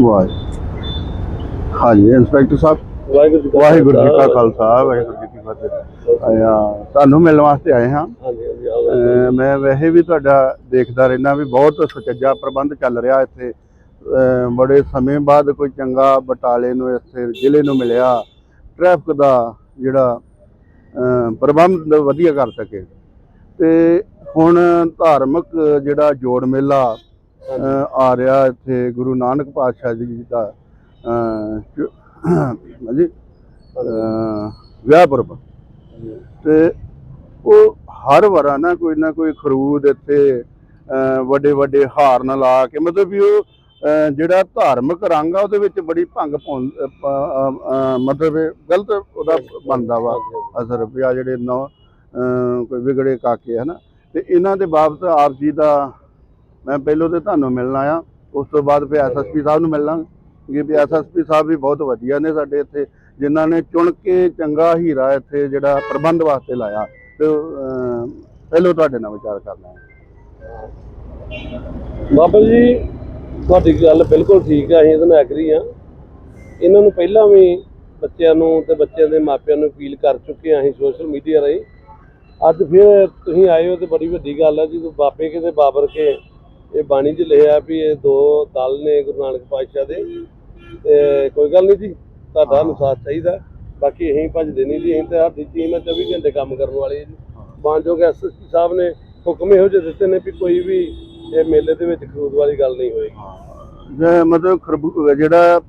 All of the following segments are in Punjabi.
ਵਾਹ ਹਾਂਜੀ ਇੰਸਪੈਕਟਰ ਸਾਹਿਬ। ਵਾਹਿਗੁਰੂ ਜੀ ਕਾ ਵਾਹਿਗੁਰੂ ਜੀ ਕਾ ਖਾਲਸਾ। ਵਾਹਿਗੁਰੂ ਜੀ ਕੀ ਫਤਿਹ। ਆਇਆ ਤੁਹਾਨੂੰ ਮਿਲਣ ਵਾਸਤੇ ਆਏ ਹਾਂ। ਹਾਂਜੀ ਹਾਂਜੀ ਆਓ। ਅਹ ਮੈਂ ਵੈਸੇ ਵੀ ਤੁਹਾਡਾ ਦੇਖਦਾ ਰਹਿਣਾ ਵੀ ਬਹੁਤ ਸੁਚੱਜਾ ਪ੍ਰਬੰਧ ਚੱਲ ਰਿਹਾ ਇੱਥੇ। ਬੜੇ ਸਮੇਂ ਬਾਅਦ ਕੋਈ ਚੰਗਾ ਬਟਾਲੇ ਨੂੰ ਇੱਥੇ ਜ਼ਿਲ੍ਹੇ ਨੂੰ ਮਿਲਿਆ ਟ੍ਰੈਫਿਕ ਦਾ ਜਿਹੜਾ ਪ੍ਰਬੰਧ ਵਧੀਆ ਕਰ ਸਕੇ। ਤੇ ਹੁਣ ਧਾਰਮਿਕ ਜਿਹੜਾ ਜੋੜ ਮੇਲਾ ਆ ਰਿਹਾ ਇੱਥੇ ਗੁਰੂ ਨਾਨਕ ਪਾਤਸ਼ਾਹ ਜੀ ਦਾ, ਅਹ ਚ- ਹਾਂਜੀ ਅਹ ਵਿਆਹਪੁਰਬ ਤੇ ਉਹ ਹਰ ਵਾਰਾ ਨਾ ਕੋਈ ਨਾ ਕੋਈ ਖਰੂਦ ਇੱਥੇ ਵੱਡੇ ਵੱਡੇ ਹਾਰ ਨਾਲ ਲਾ ਕੇ, ਮਤਲਬ ਵੀ ਉਹ ਜਿਹੜਾ ਧਾਰਮਿਕ ਰੰਗ ਆ ਉਹਦੇ ਵਿੱਚ ਬੜੀ ਭੰਗ ਪਾਉਂ- ਮਤਲਬ ਗਲਤ ਉਹਦਾ ਬਣਦਾ ਵਾ ਅਸਰ ਵੀ ਆ ਜਿਹੜੇ ਨੌ ਕੋਈ ਵਿਗੜੇ ਕਾਕੇ, ਹਨਾ? ਤੇ ਇਹਨਾਂ ਦੇ ਬਾਬਤ ਆਪ ਜੀ ਦਾ ਮੈਂ ਪਹਿਲੋਂ ਤੇ ਤੁਹਾਨੂੰ ਮਿਲਣ ਆਇਆ। ਉਸ ਤੋਂ ਬਾਅਦ ਫਿਰ ਐਸਐਸਪੀ ਸਾਹਿਬ ਨੂੰ ਮਿਲਣਾ। ਕਿ ਵੀ ਐਸਐਸਪੀ ਸਾਹਿਬ ਵੀ ਬਹੁਤ ਵਧੀਆ ਨੇ ਸਾਡੇ ਇੱਥੇ। ਜਿਨ੍ਹਾਂ ਨੇ ਚੁਣ ਕੇ ਚੰਗਾ ਹੀਰਾ ਇੱਥੇ ਜਿਹੜਾ ਪ੍ਰਬੰਧ ਵਾਸਤੇ ਲਾਇਆ। ਤੇ ਪਹਿਲੋਂ ਤੁਹਾਡੇ ਨਾਲ ਵਿਚਾਰ ਕਰਨਾ ਹੈ। ਬਾਬਾ ਜੀ, ਤੁਹਾਡੀ ਗੱਲ ਬਿਲਕੁਲ ਠੀਕ ਹੈ ਅਸੀਂ ਇਹਦੇ ਨਾਲ ਐਗਰੀ ਹਾਂ ਇਹਨਾਂ ਨੂੰ ਪਹਿਲਾਂ ਵੀ ਬੱਚਿਆਂ ਨੂੰ ਤੇ ਬੱਚਿਆਂ ਦੇ ਮਾਪਿਆਂ ਨੂੰ ਅਪੀਲ ਕਰ ਚੁੱਕੇ ਹਾਂ ਅਸੀਂ ਸੋਸ਼ਲ ਮੀਡੀਆ ਰਾਹੀਂ। ਅੱਜ ਫਿਰ ਤੁਸੀਂ ਆਏ ਹੋ ਤੇ ਬੜੀ ਵੱਡੀ ਗੱਲ ਹੈ ਜੀ ਤੂੰ ਬਾਬੇ ਕੇ ਤੇ ਬਾਬਰ ਕੇ ਇਹ ਬਾਣੀ 'ਚ ਲਿਖਿਆ ਵੀ ਇਹ ਦੋ ਦਲ ਨੇ ਗੁਰੂ ਨਾਨਕ ਪਾਤਸ਼ਾਹ ਦੇ ਤੇ ਕੋਈ ਗੱਲ ਨਹੀਂ ਜੀ ਤੁਹਾਡਾ ਅਨੁਸਾਰ ਚਾਹੀਦਾ ਬਾਕੀ ਅਸੀਂ ਭੱਜਦੇ ਨਹੀਂ ਜੀ ਅਸੀਂ ਤੇ ਸਾਡੀ ਟੀਮ ਹੈ 24 ਘੰਟੇ ਕੰਮ ਕਰਨ ਵਾਲੀ ਹੈ ਜੀ। ਬਾਂਜੋਗ ਐਸਐਸਪੀ ਸਾਹਿਬ ਨੇ ਹੁਕਮ ਇਹੋ ਜਿਹੇ ਦਿੱਤੇ ਨੇ ਵੀ ਕੋਈ ਵੀ ਇਹ ਮੇਲੇ ਦੇ ਵਿੱਚ ਖਰੂਦ ਵਾਲੀ ਗੱਲ ਨਹੀਂ ਹੋਏਗੀ। ਜੇ ਮਤਲਬ ਜਿਹੜਾ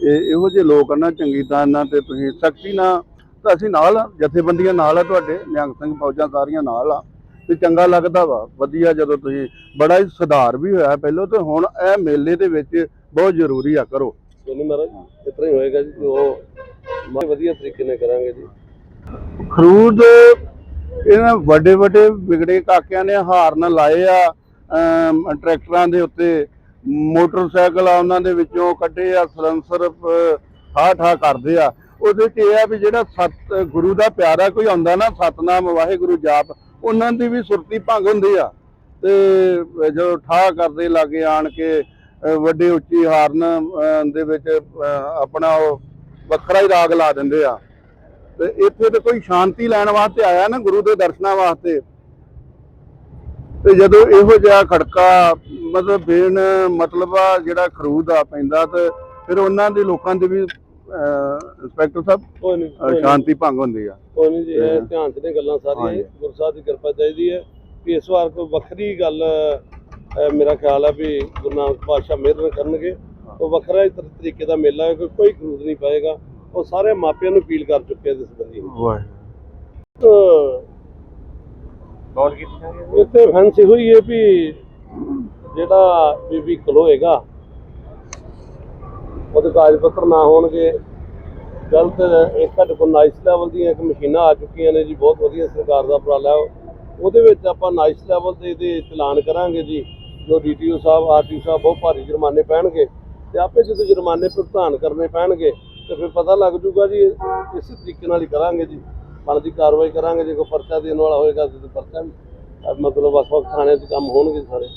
ਇਹ- ਇਹੋ ਜਿਹੇ ਲੋਕ ਆ ਨਾ ਚੰਗੀ ਤਾਂ ਇਹਨਾਂ ਤੇ ਤੁਸੀਂ ਸਖਤੀ ਨਾਲ ਤਾਂ ਅਸੀਂ ਨਾਲ ਆ, ਜਥੇਬੰਦੀਆਂ ਨਾਲ ਆ ਤੁਹਾਡੇ ਨਿਹੰਗ ਸਿੰਘ ਫੌਜਾਂ ਸਾਰੀਆਂ ਨਾਲ ਆ। ਤੇ ਚੰਗਾ ਲੱਗਦਾ ਵਾ ਵਧੀਆ ਜਦੋਂ ਤੁਸੀਂ ਬੜਾ ਹੀ ਸੁਧਾਰ ਵੀ ਹੋਇਆ ਪਹਿਲਾਂ ਤੇ ਹੁਣ ਇਹ ਮੇਲੇ ਦੇ ਵਿੱਚ ਬਹੁਤ ਜ਼ਰੂਰੀ ਆ ਕਰੋ। ਸੋਨੀ ਮਹਾਰਾਜ ਤਰ੍ਹਾਂ ਹੀ ਹੋਏਗਾ ਜੀ ਉਹ ਵਧੀਆ ਤਰੀਕੇ ਨਾਲ ਕਰਾਂਗੇ ਜੀ। ਖਰੂਦ ਇਹਨਾਂ ਵੱਡੇ ਵੱਡੇ ਵਿਗੜੇ ਕਾਕਿਆਂ ਨੇ ਹਾਰਨ ਲਾਏ ਆ ਟਰੈਕਟਰਾਂ ਦੇ ਉੱਤੇ ਮੋਟਰਸਾਈਕਲ ਆ ਉਹਨਾਂ ਦੇ ਵਿੱਚੋਂ ਕੱਢੇ ਆ ਸਲੈਂਸਰ ਠਾ ਠਾ ਕਰਦੇ ਆ। ਉਹਦੇ ਚ ਇਹ ਆ ਵੀ ਜਿਹੜਾ ਸਤ ਗੁਰੂ ਦਾ ਪਿਆਰਾ ਕੋਈ ਆਉਂਦਾ ਨਾ, ਸਤਨਾਮ, ਵਾਹਿਗੁਰੂ ਜਾਪ, ਉਹਨਾਂ ਦੀ ਵੀ ਸੁਰਤੀ ਭੰਗ ਹੁੰਦੀ ਆ। ਤੇ ਜਦੋਂ ਠਾ ਕਰਦੇ ਲਾਗੇ ਆਣ ਕੇ ਵੱਡੇ ਉੱਚੀ ਹਾਰਨ ਦੇ ਵਿੱਚ ਆਪਣਾ ਉਹ ਵੱਖਰਾ ਹੀ ਰਾਗ ਲਾ ਦਿੰਦੇ ਆ। ਤੇ ਇੱਥੇ ਤੇ ਕੋਈ ਸ਼ਾਂਤੀ ਲੈਣ ਵਾਸਤੇ ਆਇਆ ਨਾ ਗੁਰੂ ਦੇ ਦਰਸ਼ਨਾਂ ਵਾਸਤੇ। ਤੇ ਜਦੋਂ ਇਹੋ ਜਿਹਾ ਖੜਕਾ, ਮਤਲਬ ਬੇਨ ਮਤਲਬ ਆ ਜਿਹੜਾ ਖਰੂਦ ਆ, ਪੈਂਦਾ ਤੇ ਫਿਰ ਉਹਨਾਂ ਦੇ ਲੋਕਾਂ ਦੇ ਵੀ ਇੰਸਪੈਕਟਰ ਸਾਹਿਬ ਕੋਈ ਨਹੀਂ ਅਹ, ਸ਼ਾਂਤੀ ਭੰਗ ਹੁੰਦੀ ਆ। ਕੋਈ ਨਹੀਂ ਜੀ ਇਹ ਧਿਆਨ ਚ ਨੇ ਗੱਲਾਂ ਸਾਰੀਆਂ। ਗੁਰੂ ਸਾਹਿਬ ਦੀ ਕਿਰਪਾ ਚਾਹੀਦੀ ਹੈ ਵੀ ਇਸ ਵਾਰ ਕੋਈ ਵੱਖਰੀ ਗੱਲ ਅਹ, ਮੇਰਾ ਖਿਆਲ ਹੈ ਵੀ ਗੁਰੂ ਨਾਨਕ ਪਾਤਸ਼ਾਹ ਮਿਹਰ ਕਰਨਗੇ। ਉਹ ਵੱਖਰਾ ਹੀ ਤਰ- ਤਰੀਕੇ ਦਾ ਮੇਲਾ ਹੈ ਕੋਈ ਕੋਈ ਖਰੂਦ ਨਹੀਂ ਪਾਏਗਾ। ਉਹ ਸਾਰੇ ਮਾਪਿਆਂ ਨੂੰ ਅਪੀਲ ਕਰ ਚੁੱਕੇ ਆ ਇਸ ਸੰਬੰਧੀ ਵਾਹਿਗੁਰੂ। ਇੱਥੇ ਫੈਂਸ ਇਹੋ ਹੀ ਵੀ ਜਿਹੜਾ ਵੀ ਵਹੀਕਲ ਹੋਏਗਾ ਉਹਦੇ ਕਾਗਜ਼ ਪੱਤਰ ਨਾ ਹੋਣਗੇ। ਗਲਤ ਇੱਕ ਸਾਡੇ ਕੋਲ ਨਾਈਸ ਲੈਵਲ ਦੀਆਂ ਇੱਕ ਮਸ਼ੀਨਾਂ ਆ ਚੁੱਕੀਆਂ ਨੇ ਜੀ, ਬਹੁਤ ਵਧੀਆ ਸਰਕਾਰ ਦਾ ਉਪਰਾਲਾ ਉਹਦੇ ਵਿੱਚ ਆਪਾਂ ਨਾਈਸ ਲੈਵਲ ਤੇ ਇਹਦੇ ਚਲਾਨ ਕਰਾਂਗੇ ਜੀ, ਜੋ ਡੀਟੀਓ ਸਾਹਿਬ ਆਰਟੀਓ ਸਾਹਿਬ ਬਹੁਤ ਭਾਰੀ ਜੁਰਮਾਨੇ ਪੈਣਗੇ ਤੇ ਆਪੇ ਜਦੋਂ ਜੁਰਮਾਨੇ ਭੁਗਤਾਨ ਕਰਨੇ ਪੈਣਗੇ, ਤੇ ਫਿਰ ਪਤਾ ਲੱਗ ਜੂਗਾ ਜੀ ਇਹ- ਇਸੇ ਤਰੀਕੇ ਨਾਲ ਹੀ ਕਰਾਂਗੇ ਜੀ। ਬਣਦੀ ਕਾਰਵਾਈ ਕਰਾਂਗੇ, ਜੇ ਕੋਈ ਪਰਚਾ ਦੇਣ ਵਾਲਾ ਹੋਏਗਾ ਤੇ ਪਰਚਾ ਵੀ ਮਤਲਬ ਵੱਖ ਵੱਖ ਥਾਣਿਆਂ 'ਚ ਕੰਮ ਹੋਣਗੇ ਸਾਰੇ।